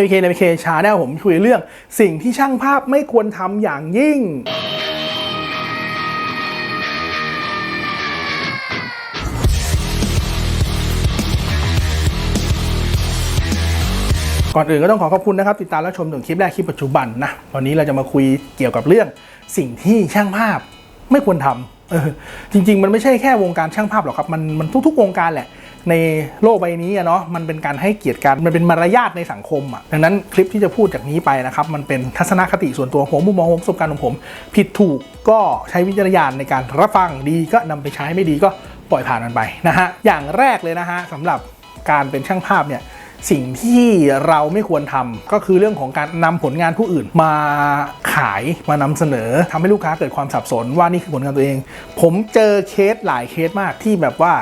เอเคในเคชาแนลผมคุยเรื่องสิ่งที่ช่างภาพไม่ควรทำอย่างยิ่ง ก่อนอื่นก็ต้องขอขอบคุณนะครับ ติดตามและชมถึงคลิปแรกคลิปปัจจุบันนะ วันนี้เราจะมาคุยเกี่ยวกับเรื่องสิ่งที่ช่างภาพไม่ควรทำออจริง ๆ มันไม่ใช่แค่วงการช่างภาพหรอกครับ มันมันทุก ๆ วงการแหละ ในโลกใบนี้อะเนาะมันเป็นการให้เกียรติกันมันเป็นมารยาทในสังคมอะดังนั้นคลิปที่จะพูดจากนี้ไปนะครับ มันเป็นทัศนคติส่วนตัวผมมุมมองผมประสบการณ์ของผม ผิดถูกก็ใช้วิจารณญาณในการรับฟังดีก็นำไปใช้ไม่ดีก็ปล่อยผ่านมันไปนะฮะอย่างแรกเลยนะฮะสำหรับการเป็นช่างภาพเนี่ยสิ่งที่เราไม่ควรทำก็คือเรื่องของการนำผลงานผู้อื่นมาขายมานำเสนอทำให้ลูกค้าเกิดความสับสนว่านี่คือผลงานตัวเอง ผมเจอเคสหลายเคสมากที่แบบว่า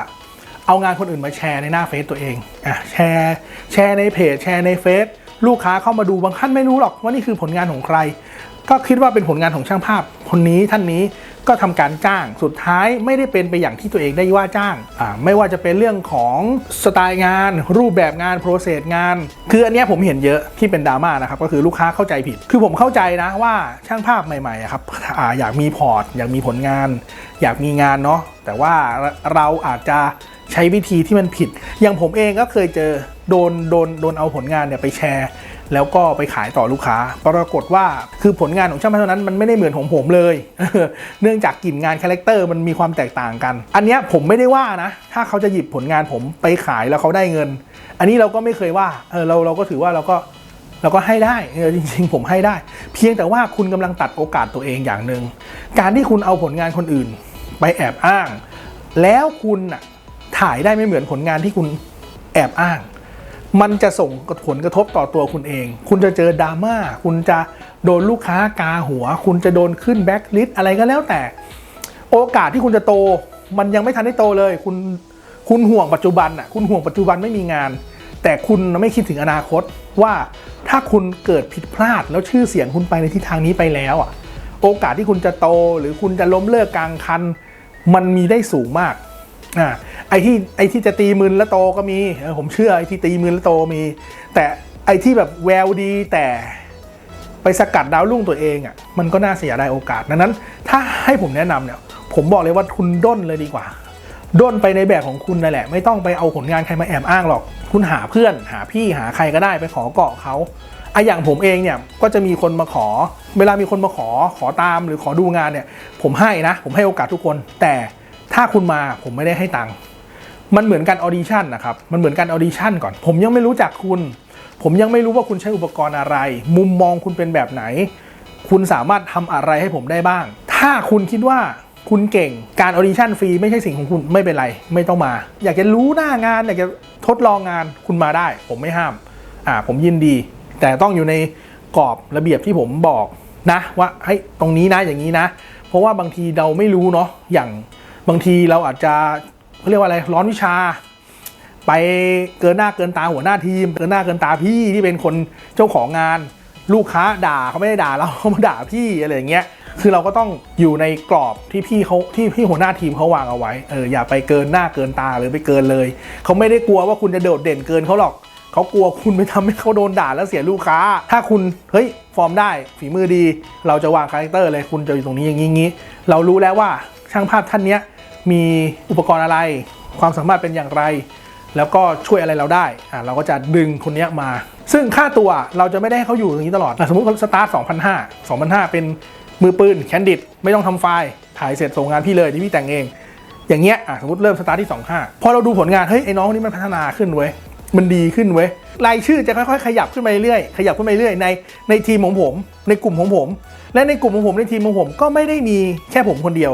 เอางานคนอื่นมาแชร์ในหน้าเฟซตัวเองอะแชร์แชร์ในเพจแชร์ในเฟซลูกค้าเข้ามาดูบางท่านไม่รู้หรอกว่านี่คือผลงานของใคร ก็คิดว่าเป็นผลงานของช่างภาพ คนนี้ท่านนี้ก็ทำการจ้างสุดท้ายไม่ได้เป็นไปอย่างที่ตัวเองได้ว่าจ้างอ่าไม่ว่าจะเป็นเรื่องของสไตล์งาน รูปแบบงานโปรเซสงาน คืออันนี้ผมเห็นเยอะที่เป็นดราม่านะครับก็คือลูกค้าเข้าใจผิด คือผมเข้าใจนะว่าช่างภาพใหม่ๆอะครับอ่าอยากมีพอร์ต อยากมีผลงาน อยากมีงานเนาะแต่ว่าเราอาจจะ ใช้วิธีที่มันผิด อย่างผมเองก็เคยเจอโดนโดนโดนเอาผลงานเนี่ยไปแชร์ แล้วก็ไปขายต่อลูกค้า ปรากฏว่าคือผลงานของช่างภาพเท่านั้นมันไม่ได้เหมือนของผมเลย เนื่องจากกลิ่นงานคาแรคเตอร์มันมีความแตกต่างกัน อันนี้ผมไม่ได้ว่านะ ถ้าเขาจะหยิบผลงานผมไปขายแล้วเขาได้เงิน อันนี้เราก็ไม่เคยว่าเออเราเราก็ถือว่าเราก็เราก็ให้ได้เออจริงๆ ผมให้ได้ เพียงแต่ว่าคุณกำลังตัดโอกาสตัวเองอย่างหนึ่งการที่คุณเอาผลงานคนอื่น ไปแอบอ้าง แล้วคุณน่ะ ถ่ายได้ไม่เหมือนผลงานที่คุณแอบอ้าง มันจะส่งผลกระทบต่อตัวคุณเอง คุณจะเจอดราม่า คุณจะโดนลูกค้ากาหัว คุณจะโดนขึ้นแบ็คลิสอะไรก็แล้วแต่ โอกาสที่คุณจะโต มันยังไม่ทันได้โตเลย คุณคุณห่วงปัจจุบันอะ คุณห่วงปัจจุบันไม่มีงาน แต่คุณไม่คิดถึงอนาคตว่าถ้าคุณเกิดผิดพลาดแล้วชื่อเสียงคุณไปในทิศทางนี้ไปแล้วอะ โอกาสที่คุณจะโตหรือคุณจะล้มเลิกกลางคัน มันมีได้สูงมาก อ่าไอ้ที่ไอ้ที่จะตีมืนแล้วโตก็มีผมเชื่อไอ้ที่ตีมืนแล้วโตมี แต่ไอ้ที่แบบแววดีแต่ไปสกัดดาวรุ่งตัวเองอะ่ะมันก็น่าเสียดายโอกาสดังนั้น ถ้าให้ผมแนะนำเนี่ยผมบอกเลยว่าคุณด้นเลยดีกว่า ด้นไปในแบบของคุณนั่นแหละ ไม่ต้องไปเอาผลงานใครมาแอบอ้างหรอก คุณหาเพื่อนหาพี่หาใครก็ได้ไปขอเกาะเขาไออย่างผมเองเนี่ยก็จะมีคนมาขอ เวลามีคนมาขอขอตามหรือขอดูงานเนี่ย ผมให้นะ ผมให้โอกาสทุกคน แต่ ถ้าคุณมาผมไม่ได้ให้ตังค์มันเหมือนการออดิชั่นนะครับ มันเหมือนการออดิชั่นก่อน ผมยังไม่รู้จักคุณ ผมยังไม่รู้ว่าคุณใช้อุปกรณ์อะไร มุมมองคุณเป็นแบบไหน คุณสามารถทำอะไรให้ผมได้บ้าง ถ้าคุณคิดว่าคุณเก่ง การออดิชั่นฟรีไม่ใช่สิ่งของคุณไม่เป็นไร ไม่ต้องมา อยากจะรู้หน้างาน อยากจะทดลองงานคุณมาได้ ผมไม่ห้าม อ่า ผมยินดี แต่ต้องอยู่ในกรอบระเบียบที่ผมบอกนะ ว่าเฮ้ยตรงนี้นะอย่างนี้นะ เพราะว่าบางทีเราไม่รู้เนาะอย่าง บางทีเราอาจจะเขาเรียกว่าอะไรร้อนวิชา ไปเกินหน้าเกินตาหัวหน้าทีม เกินหน้าเกินตาพี่ที่เป็นคนเจ้าของงาน ลูกค้าด่าเขาไม่ได้ด่าเราเขามาด่าพี่อะไรอย่างเงี้ยคือเราก็ต้องอยู่ในกรอบที่พี่เขาที่พี่หัวหน้าทีมเขาวางเอาไว้เอออย่าไปเกินหน้าเกินตาหรือไปเกินเลยเขาไม่ได้กลัวว่าคุณจะโดดเด่นเกินเขาหรอกเขากลัวคุณไปทำให้เขาโดนด่าแล้วเสียลูกค้า ถ้าคุณเฮ้ยฟอร์มได้ฝีมือดี เราจะวางคาแรคเตอร์เลยคุณจะอยู่ตรงนี้อย่างนี้อย่างนี้เรารู้แล้วว่าช่างภาพท่านเนี้ย มีอุปกรณ์อะไร ความสามารถเป็นอย่างไร แล้วก็ช่วยอะไรเราได้อ่าเราก็จะดึงคนนี้มา ซึ่งค่าตัวเราจะไม่ได้ให้เขาอยู่อย่างนี้ตลอดอสมมติเขาสตาร์ท2,500 2,500 เป็นมือปืนแคนดิดไม่ต้องทำไฟล์ ถ่ายเสร็จส่งงานพี่เลยที่พี่แต่งเอง อย่างเงี้ยอะสมมติเริ่มสตาร์ทที่ 25 พอเราดูผลงาน เฮ้ย ไอ้น้องคนนี้มันพัฒนาขึ้นเว้ย มันดีขึ้นเว้ย รายชื่อจะค่อยๆ ขยับขึ้นไปเรื่อยๆขยับขึ้นไปเรื่อยในในทีมของผม ในกลุ่มของผม และในกลุ่มของผมในทีมของผมก็ไม่ได้มีแค่ผมคนเดียว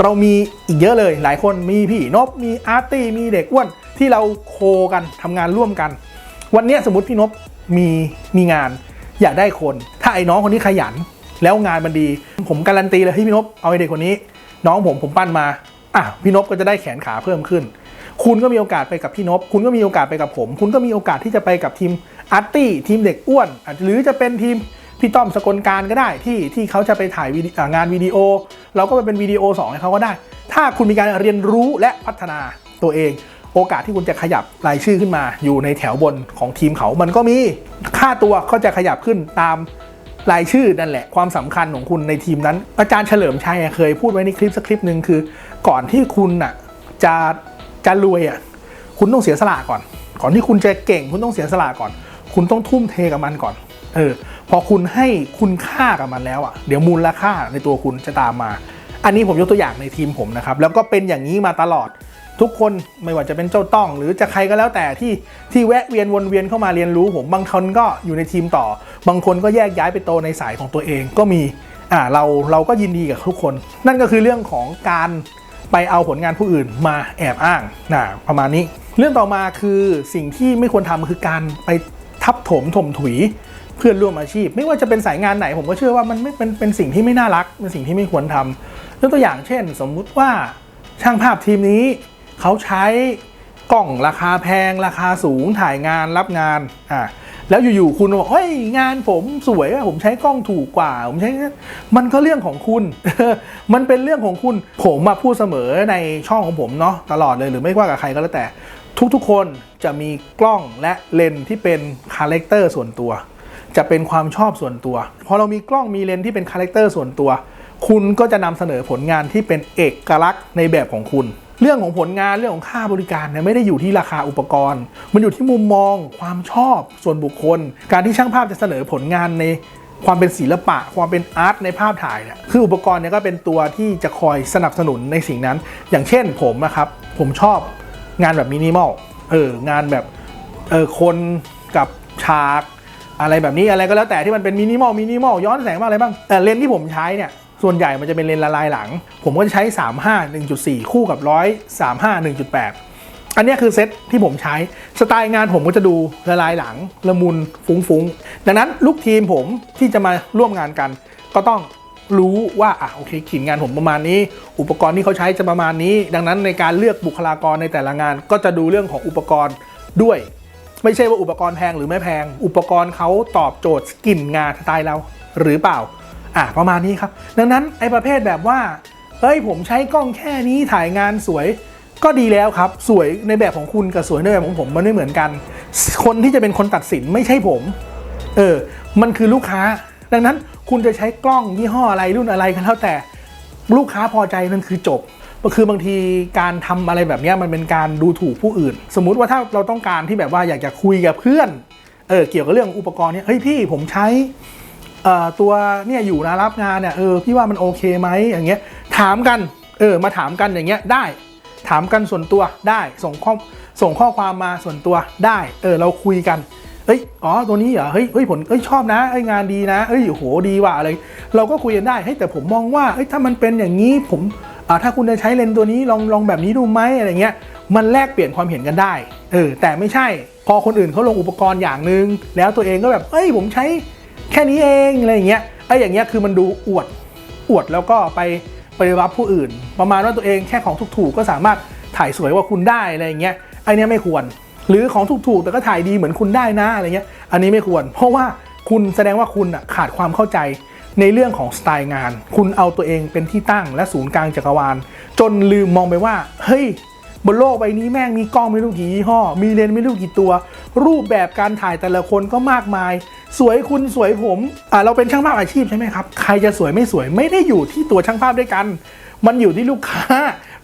เรามีอีกเยอะเลยหลายคนมีพี่นบมีอาร์ตี้มีเด็กอ้วนที่เราโคกันทำงานร่วมกัน วันนี้สมมติพี่นบมีมีงานอยากได้คน ถ้าไอ้น้องคนนี้ขยัน แล้วงานมันดี ผมการันตีเลยให้พี่นบเอาไอเด็กคนนี้ น้องผมผมปั้นมาอะพี่นบก็จะได้แขนขาเพิ่มขึ้น คุณก็มีโอกาสไปกับพี่นบคุณก็มีโอกาสไปกับผม คุณก็มีโอกาสที่จะไปกับทีมอาร์ตี้ทีมเด็กอ้วนหรือจะเป็นทีม พี่ต้อมสกลการก็ได้ที่ที่เขาจะไปถ่ายงานวิดีโอ เราก็ไปเป็นวิดีโอสองให้เขาก็ได้ ถ้าคุณมีการเรียนรู้และพัฒนาตัวเอง โอกาสที่คุณจะขยับรายชื่อขึ้นมาอยู่ในแถวบนของทีมเขา มันก็มีค่าตัวก็จะขยับขึ้นตามรายชื่อนั่นแหละความสำคัญของคุณในทีมนั้น อาจารย์เฉลิมชัยเคยพูดไว้ในคลิปสักคลิปหนึ่งคือ ก่อนที่คุณน่ะจะจะรวยอะคุณต้องเสียสละก่อน ก่อนที่คุณจะเก่งคุณต้องเสียสละก่อน คุณต้องทุ่มเทกับมันก่อน เออ พอคุณให้คุณค่ากับมันแล้วอะเดี๋ยวมูลค่าในตัวคุณจะตามมา อันนี้ผมยกตัวอย่างในทีมผมนะครับ แล้วก็เป็นอย่างนี้มาตลอดทุกคนไม่ว่าจะเป็นเจ้าต้อง หรือจะใครก็แล้วแต่ที่ที่แวะเวียนวนเวียนเข้ามาเรียนรู้ ผมบางคนก็อยู่ในทีมต่อ บางคนก็แยกย้ายไปโตในสายของตัวเองก็มีอ่าเราเราก็ยินดีกับทุกคน นั่นก็คือเรื่องของการไปเอาผลงานผู้อื่นมาแอบอ้างนะประมาณนี้ เรื่องต่อมาคือสิ่งที่ไม่ควรทำคือการไปทับถมถมถุย เพื่อนร่วมอาชีพ ไม่ว่าจะเป็นสายงานไหนผมก็เชื่อว่ามันไม่เป็นเป็นสิ่งที่ไม่น่ารัก เป็นสิ่งที่ไม่ควรทำยกตัวอย่างเช่น สมมุติว่าช่างภาพทีมนี้เขาใช้กล้องราคาแพง ราคาสูงถ่ายงานรับงานอ่าแล้วอยู่ๆคุณบอกเฮ้ยงานผมสวยอะผมใช้กล้องถูกกว่า ผมใช้มันก็เรื่องของคุณ มันเป็นเรื่องของคุณผมมาพูดเสมอในช่องของผมเนาะตลอดเลยหรือไม่ว่ากับใครก็แล้วแต่ ทุกๆคนจะมีกล้องและเลนส์ที่เป็นคาแรคเตอร์ส่วนตัว จะเป็นความชอบส่วนตัว พอเรามีกล้องมีเลนส์ที่เป็นคาแรคเตอร์ส่วนตัว คุณก็จะนำเสนอผลงานที่เป็นเอกลักษณ์ในแบบของคุณ เรื่องของผลงานเรื่องของค่าบริการเนี่ยไม่ได้อยู่ที่ราคาอุปกรณ์ มันอยู่ที่มุมมอง ความชอบส่วนบุคคล การที่ช่างภาพจะเสนอผลงานในความเป็นศิลปะ ความเป็นอาร์ตในภาพถ่ายเนี่ยคืออุปกรณ์เนี่ยก็เป็นตัวที่จะคอยสนับสนุนในสิ่งนั้น อย่างเช่นผมนะครับ ผมชอบงานแบบมินิมอลเอองานแบบเออคนกับฉาก อะไรแบบนี้อะไรก็แล้วแต่ที่มันเป็นมินิมอลมินิมอลย้อนแสงมากอะไรบ้างแต่เลนส์ที่ผมใช้เนี่ยส่วนใหญ่มันจะเป็นเลนส์ละลายหลัง ผมก็จะใช้ 35 1.4 คู่กับ100 35 1.8 อันนี้คือเซตที่ผมใช้ สไตล์งานผมก็จะดูละลายหลัง ละมุนฟุ้งๆ ดังนั้นลูกทีมผมที่จะมาร่วมงานกัน ก็ต้องรู้ว่าอะโอเคขีดงานผมประมาณนี้ อุปกรณ์ที่เขาใช้จะประมาณนี้ ดังนั้นในการเลือกบุคลากรในแต่ละงาน ก็จะดูเรื่องของอุปกรณ์ด้วย ไม่ใช่ว่าอุปกรณ์แพงหรือไม่แพง อุปกรณ์เขาตอบโจทย์กลิ่นงานสไตล์เราหรือเปล่า อะประมาณนี้ครับ ดังนั้นไอ้ประเภทแบบว่า เฮ้ยผมใช้กล้องแค่นี้ถ่ายงานสวยก็ดีแล้วครับ สวยในแบบของคุณกับสวยในแบบของผมมันไม่เหมือนกัน คนที่จะเป็นคนตัดสินไม่ใช่ผม เออ มันคือลูกค้า ดังนั้นคุณจะใช้กล้องยี่ห้ออะไรรุ่นอะไรก็แล้วแต่ ลูกค้าพอใจนั่นคือจบ คือบางทีการทำอะไรแบบนี้มันเป็นการดูถูกผู้อื่น สมมุติว่าถ้าเราต้องการที่แบบว่าอยากจะคุยกับเพื่อนเออเกี่ยวกับเรื่องอุปกรณ์เนี้ยเฮ้ยพี่ผมใช้เอ่อตัวเนี่ยอยู่นะรับงานเนี่ยเออพี่ว่ามันโอเคไหมอย่างเงี้ยถามกันเออมาถามกันอย่างเงี้ยได้ ถามกันส่วนตัวได้ส่งข้อส่งข้อความมาส่วนตัวได้เออเราคุยกันเอ้ยอ๋อตัวนี้เหรอเฮ้ยเฮ้ยผลเอ้ยชอบนะเอ้ยงานดีนะเอ้ยโหดีว่ะอะไร เราก็คุยกันได้เฮ้ยแต่ผมมองว่าเอ้ยถ้ามันเป็นอย่างนี้ผม อ่าถ้าคุณจะใช้เลนส์ตัวนี้ลองลองแบบนี้ดูไหมอะไรเงี้ยมันแลกเปลี่ยนความเห็นกันได้เออแต่ไม่ใช่พอคนอื่นเขาลงอุปกรณ์อย่างหนึ่งแล้วตัวเองก็แบบเอ้ยผมใช้แค่นี้เองอะไรอย่างเงี้ยไอ้อย่างเงี้ยคือมันดูอวดอวดแล้วก็ไปไปรับผู้อื่น ประมาณว่าตัวเองแค่ของถูกๆก็สามารถถ่ายสวยกว่าคุณได้อะไรอย่างเงี้ยไอเนี้ยไม่ควร หรือของถูกๆแต่ก็ถ่ายดีเหมือนคุณได้นะอะไรเงี้ยอันนี้ไม่ควร เพราะว่าคุณแสดงว่าคุณขาดความเข้าใจ ในเรื่องของสไตล์งาน คุณเอาตัวเองเป็นที่ตั้งและศูนย์กลางจักรวาล จนลืมมองไปว่า เฮ้ย บนโลกใบนี้แม่งมีกล้องไม่รู้กี่ยี่ห้อ มีเลนส์ไม่รู้กี่ตัว รูปแบบการถ่ายแต่ละคนก็มากมาย สวยคุณสวยผมอ่าเราเป็นช่างภาพอาชีพใช่ไหมครับ ใครจะสวยไม่สวยไม่ได้อยู่ที่ตัวช่างภาพด้วยกัน มันอยู่ที่ลูกค้า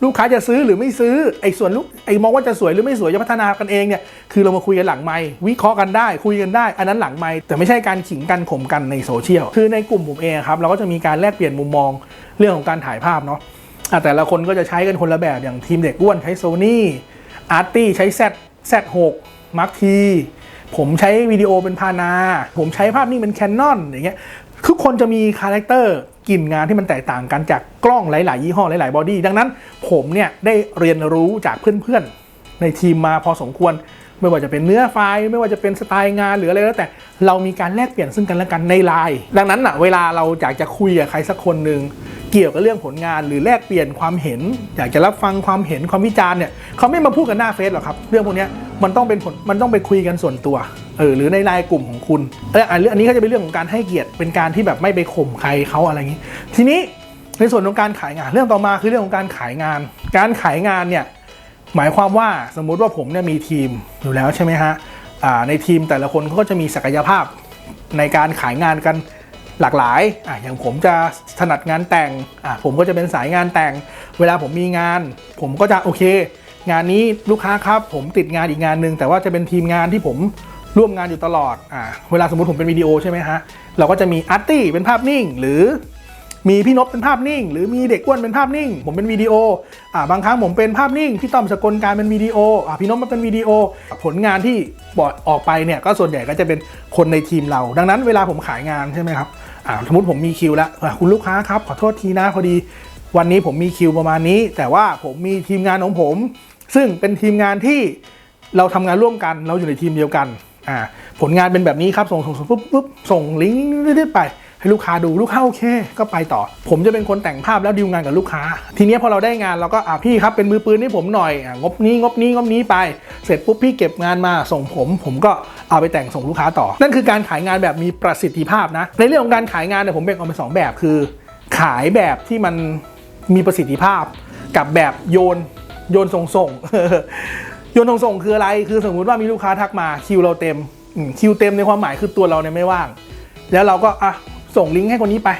ลูกค้าจะซื้อหรือไม่ซื้อไอ้ส่วนลูกไอ้มองว่าจะสวยหรือไม่สวยจะพัฒนากันเองเนี่ยคือเรามาคุยกันหลังไมค์วิเคราะห์กันได้ คุยกันได้ อันนั้นหลังไมค์แต่ไม่ใช่การขิงกันข่มกันในโซเชียลคือในกลุ่มผมเองครับเราก็จะมีการแลกเปลี่ยนมุมมองเรื่องของการถ่ายภาพเนาะอะแต่ละคนก็จะใช้กันคนละแบบอย่างทีมเด็กอ้วนใช้โซนี่อาร์ตี้ใช้ Z Z6 Mark T ผมใช้วิดีโอเป็นพานา ผมใช้ภาพนิ่งเป็นแคนนอนอย่างเงี้ยทุกคนจะมีคาแรคเตอร์ กลิ่นงานที่มันแตกต่างกันจากกล้องหลาย ๆ ยี่ห้อหลาย ๆ บอดี้ดังนั้นผมเนี่ยได้เรียนรู้จากเพื่อน ๆ ในทีมมาพอสมควร ไม่ว่าจะเป็นเนื้อไฟล์ ไม่ว่าจะเป็นสไตล์งานหรืออะไรแล้วแต่เรามีการแลกเปลี่ยนซึ่งกันและกันในไลน์ดังนั้นอะเวลาเราอยากจะคุยกับใครสักคนหนึ่ง เกี่ยวกับเรื่องผลงาน หรือแลกเปลี่ยนความเห็น อยากจะรับฟังความเห็นความวิจารณ์เนี่ยเขาไม่มาพูดกันหน้าเฟซหรอกครับเรื่องพวกนี้มันต้องเป็นผลมันต้องไปคุยกันส่วนตัวเออหรือในไลน์กลุ่มของคุณเอออันอันนี้ก็จะเป็นเรื่องของการให้เกียรติเป็นการที่แบบไม่ไปข่มใครเขาอะไรอย่างนี้ ทีนี้ในส่วนของการขายงานเรื่องต่อมาคือเรื่องของการขายงาน การขายงานเนี่ยหมายความว่าสมมุติว่าผมเนี่ยมีทีมอยู่แล้วใช่ไหมฮะในทีมแต่ละคนเขาก็จะมีศักยภาพในการขายงานกัน หลากหลายอะอย่างผมจะถนัดงานแต่งอะผมก็จะเป็นสายงานแต่ง เวลาผมมีงาน ผมก็จะโอเค งานนี้ลูกค้าครับ ผมติดงานอีกงานหนึ่งแต่ว่าจะเป็นทีมงานที่ผมร่วมงานอยู่ตลอดอ่าเวลาสมมติผมเป็นวิดีโอใช่ไหมฮะเราก็จะมีอาร์ตี้เป็นภาพนิ่ง หรือมีพี่นพเป็นภาพนิ่ง หรือมีเด็กอ้วนเป็นภาพนิ่ง ผมเป็นวิดีโออ่าบางครั้งผมเป็นภาพนิ่งพี่ต้อมสกลการเป็นวิดีโออ่าพี่นพมาเป็นวิดีโอ ผลงานที่บอดออกไปเนี่ยก็ส่วนใหญ่ก็จะเป็นคนในทีมเรา ดังนั้นเวลาผมขายงานใช่ไหมครับอ่า สมมติผมมีคิวแล้วคุณลูกค้าครับ ขอโทษทีนะพอดี วันนี้ผมมีคิวประมาณนี้ แต่ว่าผมมีทีมงานของผม ซึ่งเป็นทีมงานที่เราทำงานร่วมกัน เราอยู่ในทีมเดียวกันอ่าผลงานเป็นแบบนี้ครับ ส่งส่งส่งปุ๊บปุ๊บส่งลิงก์เรื่อยๆไป ให้ลูกค้าดูลูกค้าโอเค ก็ไปต่อ ผมจะเป็นคนแต่งภาพแล้วดีลงานกับลูกค้า ทีนี้พอเราได้งานเราก็อะพี่ครับเป็นมือปืนให้ผมหน่อยงบนี้งบนี้งบนี้ไป เสร็จปุ๊บพี่เก็บงานมาส่งผม ผมก็เอาไปแต่งส่งลูกค้าต่อ นั่นคือการขายงานแบบมีประสิทธิภาพนะ ในเรื่องของการขายงานเนี่ยผมแบ่งออกเป็นสองแบบคือ ขายแบบที่มันมีประสิทธิภาพ กับแบบโยนโยนส่งส่งโยนส่งส่งคืออะไร คือสมมุติว่ามีลูกค้าทักมาคิวเราเต็มคิวเต็มในความหมายคือตัวเราเนี่ยไม่ว่าง แล้วเราก็อะ ส่งลิงก์ให้คนนี้ไป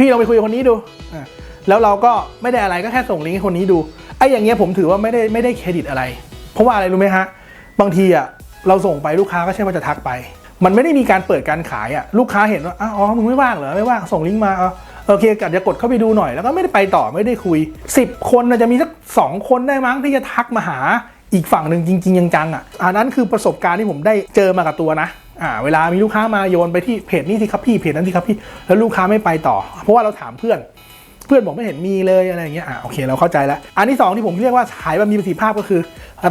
พี่เราไปคุยกับคนนี้ดูแล้วเราก็ไม่ได้อะไรก็แค่ส่งลิงก์ให้คนนี้ดูไอ้อย่างเงี้ยผมถือว่าไม่ได้ไม่ได้เครดิตอะไร เพราะว่าอะไรรู้ไหมฮะบางทีอะเราส่งไปลูกค้าก็ใช่ว่าจะทักไป มันไม่ได้มีการเปิดการขายอะลูกค้าเห็นว่าอ๋อมึงไม่ว่างเหรอไม่ว่างส่งลิงก์มาเอาโอเคกัดจะกดเข้าไปดูหน่อยแล้วก็ไม่ได้ไปต่อไม่ได้คุย 10 คนนะจะมีสักสองคนได้มั้งที่จะทักมาหาอีกฝั่งหนึ่งจริง ๆ จังๆอะอันนั้นคือประสบการณ์ที่ผมได้เจอมากับตัวนะ อ่าเวลามีลูกค้ามาโยนไปที่เพจนี้สิครับพี่เพจนั้นสิครับพี่แล้วลูกค้าไม่ไปต่อ เพราะว่าเราถามเพื่อนเพื่อนบอกไม่เห็นมีเลยอะไรอย่างเงี้ยอะโอเคเราเข้าใจแล้ว อันที่สองที่ผมเรียกว่าขายแบบมีประสิทธิภาพก็คือ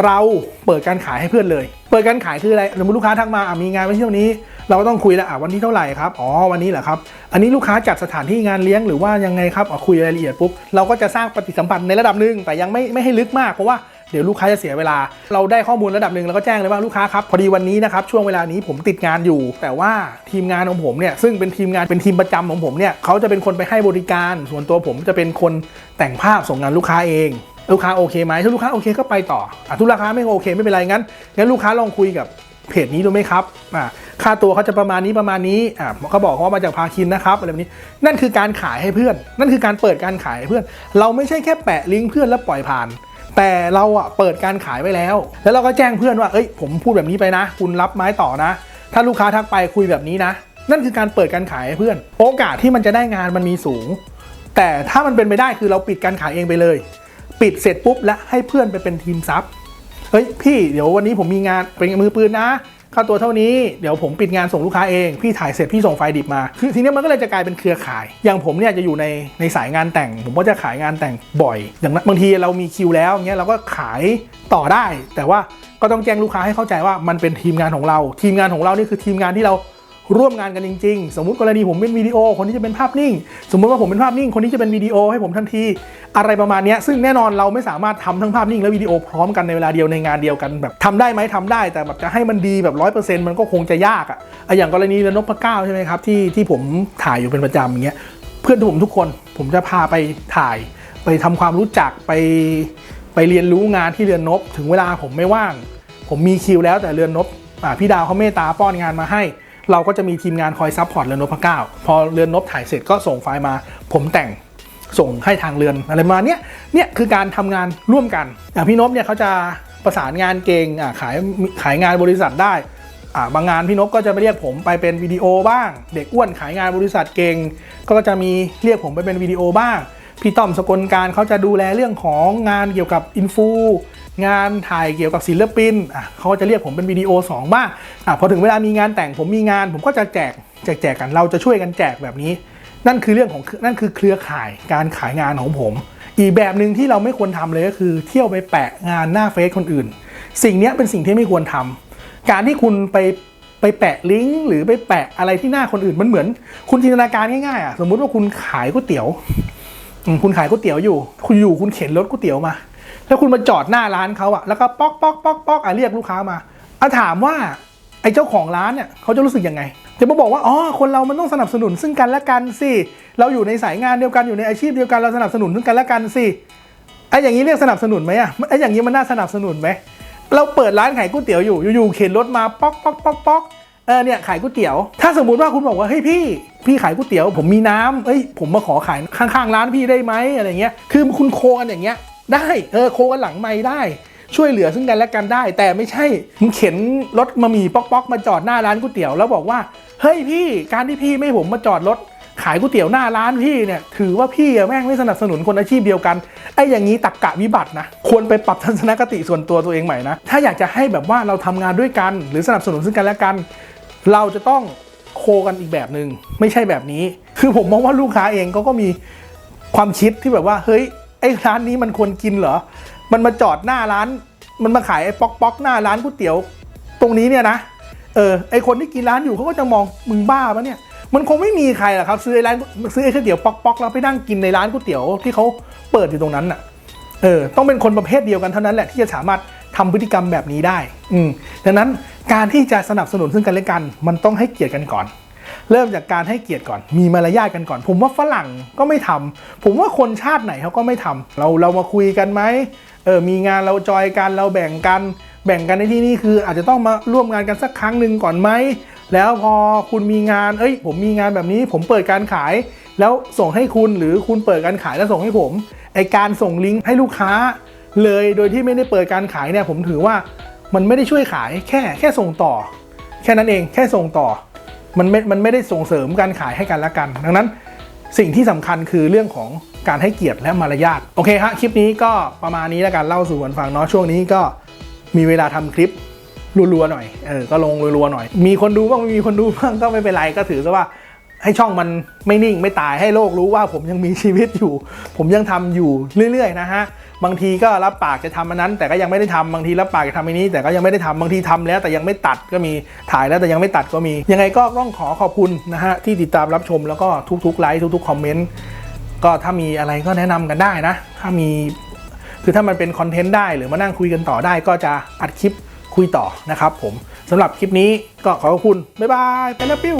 เราเปิดการขายให้เพื่อนเลย เปิดการขายคืออะไรสมมติลูกค้าทักมาอะมีงานวันที่เท่านี้ เราก็ต้องคุยแล้วอะวันที่เท่าไหร่ครับอ๋อวันนี้เหรอครับ อันนี้ลูกค้าจัดสถานที่งานเลี้ยงหรือว่ายังไงครับอะคุยรายละเอียดปุ๊บเราก็จะสร้างปฏิสัมพันธ์ในระดับหนึ่งแต่ยังไม่ไม่ให้ลึกมากเพราะว่า เดี๋ยวลูกค้าจะเสียเวลา เราได้ข้อมูลระดับหนึ่งเราก็แจ้งเลยว่าลูกค้าครับพอดีวันนี้นะครับช่วงเวลานี้ผมติดงานอยู่ แต่ว่าทีมงานของผมเนี่ยซึ่งเป็นทีมงานเป็นทีมประจำของผมเนี่ยเขาจะเป็นคนไปให้บริการ ส่วนตัวผมจะเป็นคนแต่งภาพส่งงานลูกค้าเองลูกค้าโอเคไหมถ้าลูกค้าโอเคก็ไปต่ออะทุกลูกค้าไม่โอเคไม่เป็นไรงั้นงั้นลูกค้าลองคุยกับเพจนี้ดูไหมครับอะค่าตัวเขาจะประมาณนี้ประมาณนี้อะเขาบอกว่ามาจากพาคินนะครับอะไรแบบนี้ นั่นคือการขายให้เพื่อน นั่นคือการเปิดการขายให้เพื่อน เราไม่ใช่แค่แปะลิงก์เพื่อนแล้วปล่อยผ่าน แต่เราอะเปิดการขายไว้แล้ว แล้วเราก็แจ้งเพื่อนว่าเอ้ยผมพูดแบบนี้ไปนะ คุณรับไม้ต่อนะ ถ้าลูกค้าทักไปคุยแบบนี้นะ นั่นคือการเปิดการขายให้เพื่อน โอกาสที่มันจะได้งานมันมีสูง แต่ถ้ามันเป็นไปได้คือเราปิดการขายเองไปเลย ปิดเสร็จปุ๊บและให้เพื่อนไปเป็นทีมซับเฮ้ยพี่เดี๋ยววันนี้ผมมีงานเป็นมือปืนนะ ค่าตัวเท่านี้เดี๋ยวผมปิดงานส่งลูกค้าเองพี่ถ่ายเสร็จพี่ส่งไฟล์ดิบมา คือทีนี้มันก็เลยจะกลายเป็นเครือข่าย อย่างผมเนี่ยจะอยู่ในในสายงานแต่ง ผมก็จะขายงานแต่งบ่อย อย่างบางทีเรามีคิวแล้วเงี้ยเราก็ขายต่อได้ แต่ว่าก็ต้องแจ้งลูกค้าให้เข้าใจว่ามันเป็นทีมงานของเรา ทีมงานของเรานี่คือทีมงานที่เรา ร่วมงานกันจริง ๆ สมมุติกรณีผมเป็นวิดีโอ คนที่จะเป็นภาพนิ่ง สมมุติว่าผมเป็นภาพนิ่ง คนนี้จะเป็นวิดีโอให้ผมทันที อะไรประมาณนี้ซึ่งแน่นอนเราไม่สามารถทำทั้งภาพนิ่งและวิดีโอพร้อมกันในเวลาเดียวในงานเดียวกันแบบทำได้ไหมทำได้ แต่แบบจะให้มันดีแบบร้อยเปอร์เซ็นต์มันก็คงจะยากอะอะอย่างกรณีเรือนนพเก้าใช่ไหมครับที่ที่ผมถ่ายอยู่เป็นประจำอย่างเงี้ยเพื่อนผมทุกคนผมจะพาไปถ่าย ไปทำความรู้จักไปไปเรียนรู้งานที่เรือนนบถึงเวลาผมไม่ว่าง ผมมีคิวแล้วแต่เรือนนบอะพี่ดาวเขาเมตตาป้อนงานมาให้ เราก็จะมีทีมงานคอยซัพพอร์ตเรือนนพเก้าพอเรือนนบถ่ายเสร็จก็ส่งไฟล์มา ผมแต่งส่งให้ทางเรือนอะไรมาเนี้ยเนี่ยคือการทำงานร่วมกันอะพี่นพเนี่ยเขาจะประสานงานเก่งอะขายขายงานบริษัทได้อะบางงานพี่นพก็จะไปเรียกผมไปเป็นวิดีโอบ้าง เด็กอ้วนขายงานบริษัทเก่ง ก็จะมีเรียกผมไปเป็นวิดีโอบ้าง พี่ต้อมสกลการเขาจะดูแลเรื่องของงานเกี่ยวกับอินฟู งานถ่ายเกี่ยวกับศิลปินอะเขาก็จะเรียกผมเป็นวิดีโอสองบ้างอะพอถึงเวลามีงานแต่งผมมีงาน ผมก็จะแจกแจกแจกกันเราจะช่วยกันแจกแบบนี้ นั่นคือเรื่องของนั่นคือเครือข่ายการขายงานของผม อีกแบบหนึ่งที่เราไม่ควรทำเลยก็คือ เที่ยวไปแปะงานหน้าเฟซคนอื่น สิ่งนี้เป็นสิ่งที่ไม่ควรทำการที่คุณไปไปแปะลิงก์หรือไปแปะอะไรที่หน้าคนอื่นมันเหมือน คุณจินตนาการง่ายๆอะสมมุติว่าคุณขายก๋วยเตี๋ยวคุณขายก๋วยเตี๋ยวอยู่ คุณอยู่คุณเข็นรถก๋วยเตี๋ยวมา แล้วคุณมาจอดหน้าร้านเขาอะแล้วก็ป๊อกป๊อกป๊อกป๊อกอะเรียกลูกค้ามาอะถามว่าไอ้เจ้าของร้านเนี่ยเขาจะรู้สึกยังไง จะมาบอกว่าอ๋อคนเรามันต้องสนับสนุนซึ่งกันและกันสิเราอยู่ในสายงานเดียวกันอยู่ในอาชีพเดียวกันเราสนับสนุนซึ่งกันและกันสิไอ้อย่างนี้เรียกสนับสนุนไหมอะไอ้อย่างนี้มันน่าสนับสนุนไหมเราเปิดร้านขายก๋วยเตี๋ยวอยู่อยู่ๆเข็นรถมาป๊อกป๊อกป๊อกป๊อกเออเนี่ยขายก๋วยเตี๋ยว ถ้าสมมติว่าคุณบอกว่าเฮ้ยพี่ พี่ขายก๋วยเตี๋ยว ผมมีน้ำเอ้ยผมมาขอขายข้างๆ ร้านพี่ได้ไหมอะไรเงี้ยคือคุณโคกันอย่างเงี้ย ได้เออโคกันหลังไม่ได้ ช่วยเหลือซึ่งกันและกันได้ แต่ไม่ใช่มึงเข็นรถมามีป๊อกป๊อกมาจอดหน้าร้านก๋วยเตี๋ยวแล้วบอกว่าเฮ้ยพี่การที่พี่ไม่ผมมาจอดรถขายก๋วยเตี๋ยวหน้าร้านพี่เนี่ยถือว่าพี่แม่งไม่สนับสนุนคนอาชีพเดียวกันไอ้อย่างนี้ตักกะวิบัตินะควรไปปรับทัศนคติส่วนตัวตัวเองใหม่นะถ้าอยากจะให้แบบว่าเราทำงานด้วยกัน หรือสนับสนุนซึ่งกันและกัน เราจะต้องโคกันอีกแบบหนึง่งไม่ใช่แบบนี้ คือผมมองว่าลูกค้าเองเขาก็มีความคิดที่แบบว่าเฮ้ย อ้ร้านนี้มันควรกินเหรอ มันมาจอดหน้าร้าน มันมาขายไอ้ป๊อกป๊อกหน้าร้านก๋วยเตี๋ยวตรงนี้เนี่ยนะ เออ ไอคนที่กินร้านอยู่เขาก็จะมองมึงบ้าปะเนี่ย มันคงไม่มีใครหรอกครับ ซื้อไอ้ร้านซื้อไอ้ก๋วยเตี๋ยวป๊อกป๊อกแล้วไปนั่งกินในร้านก๋วยเตี๋ยวที่เขาเปิดอยู่ตรงนั้นน่ะ เออ ต้องเป็นคนประเภทเดียวกันเท่านั้นแหละที่จะสามารถทำพฤติกรรมแบบนี้ได้ อืมดังนั้นการที่จะสนับสนุนซึ่งกันและกัน มันต้องให้เกียรติกันก่อน เริ่มจากการให้เกียรติก่อน มีมารยาทกันก่อน ผมว่าฝรั่งก็ไม่ทำผมว่าคนชาติไหนเขาก็ไม่ทำเราเรามาคุยกันไหมเออมีงานเราจอยกันเราแบ่งกัน แบ่งกันในที่นี้คืออาจจะต้องมาร่วมงานกันสักครั้งหนึ่งก่อนไหมแล้วพอคุณมีงานเอ้ย ผมมีงานแบบนี้ ผมเปิดการขาย แล้วส่งให้คุณหรือคุณเปิดการขายแล้วส่งให้ผมไอการส่งลิงก์ให้ลูกค้า เลยโดยที่ไม่ได้เปิดการขายเนี่ยผมถือว่ามันไม่ได้ช่วยขายแค่แค่ส่งต่อ แค่นั้นเองแค่ส่งต่อ มันไม่ มันไม่ได้ส่งเสริมการขายให้กันและกัน ดังนั้นสิ่งที่สำคัญคือเรื่องของการให้เกียรติและมารยาท โอเคฮะ คลิปนี้ก็ประมาณนี้แล้วกันเล่าสู่กันฟังเนาะ ช่วงนี้ก็มีเวลาทำคลิปรัวๆหน่อย เออ ก็ลงรัวๆหน่อย มีคนดูบ้างไม่มีคนดูบ้างก็ไม่เป็นไร ก็ถือซะว่าให้ช่องมันไม่นิ่งไม่ตายให้โลกรู้ว่าผมยังมีชีวิตอยู่ ผมยังทำอยู่เรื่อยๆนะฮะ บางทีก็รับปากจะทำอันนั้น แต่ก็ยังไม่ได้ทำบางทีรับปากจะทำอันนี้ แต่ก็ยังไม่ได้ทำบางทีทำแล้วแต่ยังไม่ตัดก็มีถ่ายแล้วแต่ยังไม่ตัดก็มี ยังไงก็ต้องขอขอบคุณนะฮะที่ติดตามรับชมแล้วก็ทุกๆไลค์ทุกๆคอมเมนต์ก็ถ้ามีอะไรก็แนะนำกันได้นะ ถ้ามีคือถ้ามันเป็นคอนเทนต์ได้หรือมานั่งคุยกันต่อได้ ก็จะอัดคลิปคุยต่อนะครับผมสำหรับคลิปนี้ก็ขอขอบคุณบ๊ายบายไปแล้วปิ้ว